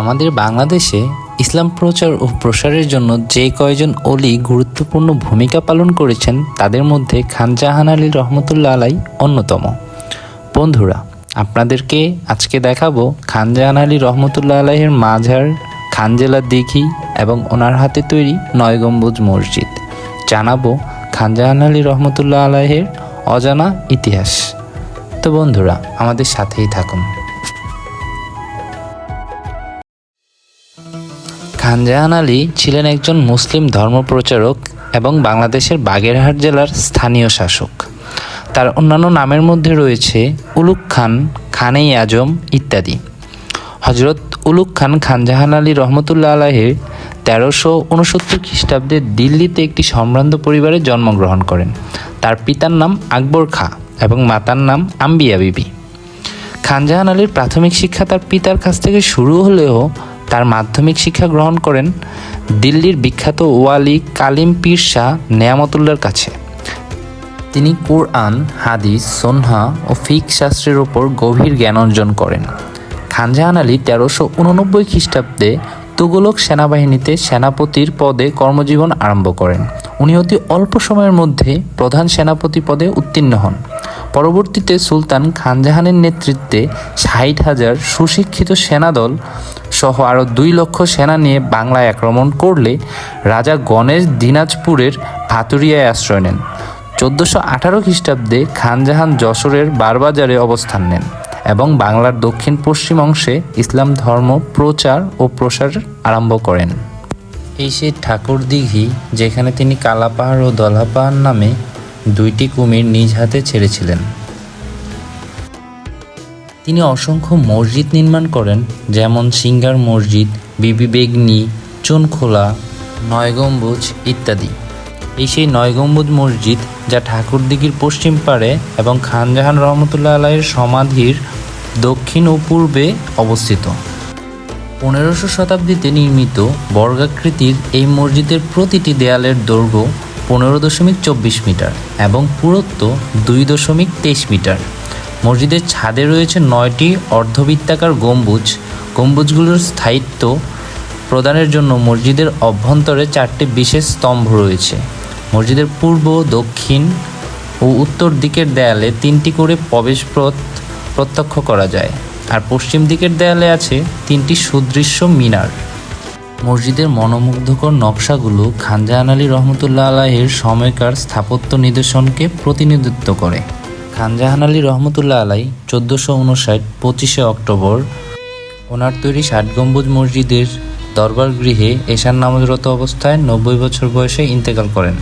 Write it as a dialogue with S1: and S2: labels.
S1: আমাদের বাংলাদেশে ইসলাম প্রচার ও প্রসারের জন্য যে কয়জন অলি গুরুত্বপূর্ণ ভূমিকা পালন করেছেন, তাদের মধ্যে খান জাহান আলী রহমতুল্লাহ আলাই অন্যতম। বন্ধুরা, আপনাদেরকে আজকে দেখাবো খান জাহান আলী রহমতুল্লাহ আলাইয়ের মাঝার খানজেলা দিঘি এবং ওনার হাতে তৈরি নয় গম্বুজ মসজিদ। জানাব খান জাহান আলী রহমতুল্লাহ আলাইয়ের অজানা ইতিহাস। তো বন্ধুরা, আমাদের সাথেই থাকুন। খানজাহান আলী ছিলেন একজন মুসলিম ধর্মপ্রচারক এবং বাংলাদেশের বাগেরহাট জেলার স্থানীয় শাসক। তার অন্যান্য নামের মধ্যে রয়েছে উলুক খান খানে আজম ইত্যাদি। হজরত উলুক খান খানজাহান আলী রহমতুল্লাহ আলাহের তেরোশো উনসত্তর খ্রিস্টাব্দে দিল্লিতে একটি সম্ভ্রান্ত পরিবারে জন্মগ্রহণ করেন। তার পিতার নাম আকবর খা এবং মাতার নাম আম্বিয়া বিবি। খানজাহান আলীর প্রাথমিক শিক্ষা তার পিতার কাছ থেকে শুরু হলেও তার মাধ্যমিক শিক্ষা গ্রহণ করেন দিল্লির বিখ্যাত ওয়ালি কালিম পীর শাহ নেয়ামতুল্লার কাছে। তিনি কোরআন, হাদিস, সন্হা ও ফিক শাস্ত্রের ওপর গভীর জ্ঞান অর্জন করেন। খানজাহান আলী তেরোশো উননব্বই খ্রিস্টাব্দে তুগলক সেনাবাহিনীতে সেনাপতির পদে কর্মজীবন আরম্ভ করেন। উনি অতি অল্প সময়ের মধ্যে প্রধান সেনাপতি পদে উত্তীর্ণ হন। পরবর্তীতে সুলতান খানজাহানের নেতৃত্বে ষাট হাজার সুশিক্ষিত সেনাদল সহ আরও দুই লক্ষ সেনা নিয়ে বাংলায় আক্রমণ করলে রাজা গণেশ দিনাজপুরের ভাতুরিয়ায় আশ্রয় নেন। চোদ্দোশো আঠারো খ্রিস্টাব্দে খানজাহান যশোরের বারবাজারে অবস্থান নেন এবং বাংলার দক্ষিণ পশ্চিম অংশে ইসলাম ধর্ম, প্রচার ও প্রসার আরম্ভ করেন। এই সেই ঠাকুর দিঘি যেখানে তিনি কালাপাহাড় ও দলাপাহাড় নামে দুইটি কুমির নিজ হাতে ছেড়েছিলেন। তিনি অসংখ্য মসজিদ নির্মাণ করেন, যেমন সিঙ্গার মসজিদ, বিবি বেগনি, চুনখোলা, নয়গম্বুজ ইত্যাদি। এই সেই নয়গম্বুজ মসজিদ, যা ঠাকুরদিঘির পশ্চিম পাড়ে এবং খানজাহান রহমতুল্লাহ আলাইয়ের সমাধির দক্ষিণ ও পূর্বে অবস্থিত। পনেরোশো শতাব্দীতে নির্মিত বর্গাকৃতির এই মসজিদের প্রতিটি দেয়ালের দৈর্ঘ্য পনেরো দশমিক চব্বিশ মিটার এবং পুরুত্ব দুই দশমিক তেইশ মিটার। মসজিদের ছাদে রয়েছে নয়টি অর্ধবৃত্তাকার গম্বুজ। গম্বুজগুলোর স্থায়িত্ব প্রদানের জন্য মসজিদের অভ্যন্তরে চারটি বিশেষ স্তম্ভ রয়েছে। মসজিদের পূর্ব, দক্ষিণ ও উত্তর দিকের দেয়ালে তিনটি করে প্রবেশপথ প্রত্যক্ষ করা যায়। আর পশ্চিম দিকের দেয়ালে আছে তিনটি সুদৃশ্য মিনার। মসজিদের মনোমুগ্ধকর নকশাগুলো খানজাহান আলী রহমতুল্লাহ আলাহের সময়কার স্থাপত্য নিদর্শনকে প্রতিনিধিত্ব করে। খানজাহান আলী রহমতুল্লাহ আলাই চোদ্দোশো উনষাট পঁচিশে অক্টোবর ওনার তৈরি ষাট গম্বুজ মসজিদের দরবার গৃহে এশার নামজরত অবস্থায় নব্বই বছর বয়সে ইন্তেকাল করেন।